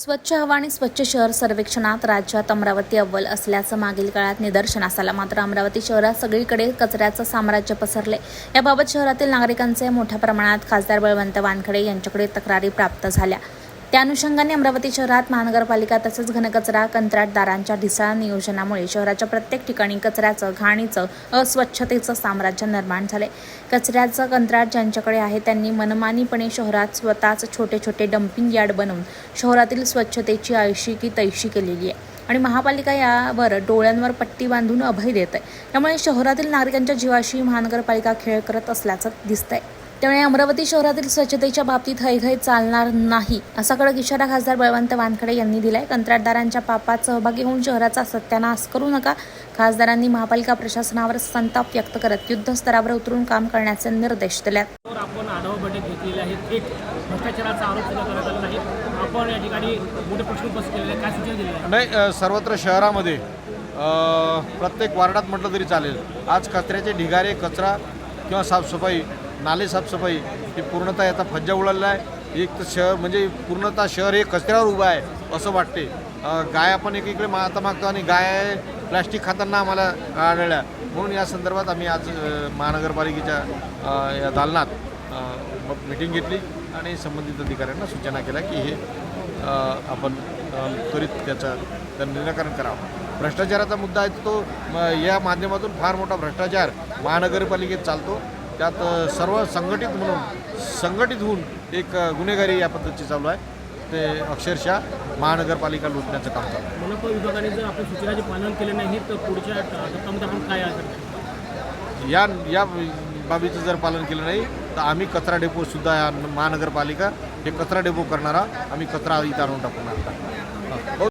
स्वच्छ हवा आणि स्वच्छ शहर सर्वेक्षणात राज्यात अमरावती अव्वल असल्याचं मागील काळात निदर्शनास आलं. मात्र अमरावती शहरात सगळीकडे कचऱ्याचं साम्राज्य पसरले. याबाबत शहरातील नागरिकांचे मोठ्या प्रमाणात खासदार बळवंत वानखडे यांच्याकडे तक्रारी प्राप्त झाल्या. त्या अनुषंगाने अमरावती शहरात महानगरपालिका तसंच घनकचरा कंत्राटदारांच्या ढिसाळ नियोजनामुळे शहराच्या प्रत्येक ठिकाणी कचऱ्याचं घाणीचं अस्वच्छतेचं साम्राज्य निर्माण झाले. कचऱ्याचं कंत्राट ज्यांच्याकडे आहे त्यांनी मनमानीपणे शहरात स्वतःच छोटे छोटे डम्पिंग यार्ड बनवून शहरातील स्वच्छतेची ऐशी की तैशी केलेली आहे. आणि महापालिका यावर डोळ्यांवर पट्टी बांधून अभय देत आहे. त्यामुळे शहरातील नागरिकांच्या जीवाशी महानगरपालिका खेळ करत असल्याचं दिसतंय. त्यामुळे अमरावती शहरातील स्वच्छतेच्या बाबतीत हैघय चालणार नाही असा कडक इशारा खासदार बळवंत वानखडे यांनी दिलाय. कंत्राटदारांच्या पापात सहभागी होऊन शहराचा सत्यानाश करू नका खासदारांनी महापालिका प्रशासनावर संताप व्यक्त करत युद्धस्तरावर उतरून काम करण्याचे निर्देश दिले आपण आढावा बैठक घेतलेली आहे. थेट भ्रष्टाचाराचा आरोप सुद्धा करण्यात आला नाही. आपण या ठिकाणी मोठे प्रश्न उपस्थित केलेले काय सूचना दिलेल्या नाही सर्वत्र शहरामध्ये प्रत्येक वार्डात म्हटलं तरी चालेल. आज कचऱ्याचे ढिगारे कचरा किंवा साफसफाई नाले साफसफाई ही पूर्णतः याचा फज्जा उडालेला आहे. एक तर शहर म्हणजे पूर्णतः शहर हे कचऱ्यावर उभं आहे असं वाटते. गाय आपण एकीकडे मागता मागतो आणि गाय प्लॅस्टिक खाताना आम्हाला आढळल्या. म्हणून या संदर्भात आम्ही आज महानगरपालिकेच्या या दालनात मिटिंग घेतली आणि संबंधित अधिकाऱ्यांना सूचना केल्या की हे आपण त्वरित त्याचं निराकरण करावं. भ्रष्टाचाराचा मुद्दा आहे तो या माध्यमातून फार मोठा भ्रष्टाचार महानगरपालिकेत चालतो. त्यात सर्व संघटित म्हणून संघटित होऊन एक गुन्हेगारी या पद्धतीची चालू आहे. ते अक्षरशः महानगरपालिका लुटण्याचं काम चालू आहे. मनपा विभागाने जर आपल्या सूचनाचे पालन केले नाही तर पुढच्या आपण काय या या बाबीचं जर पालन केलं नाही तर आम्ही कचरा डेपोसुद्धा या महानगरपालिका हे कचरा डेपो करणारा आम्ही कचरा इथं आणून टाकणार हो?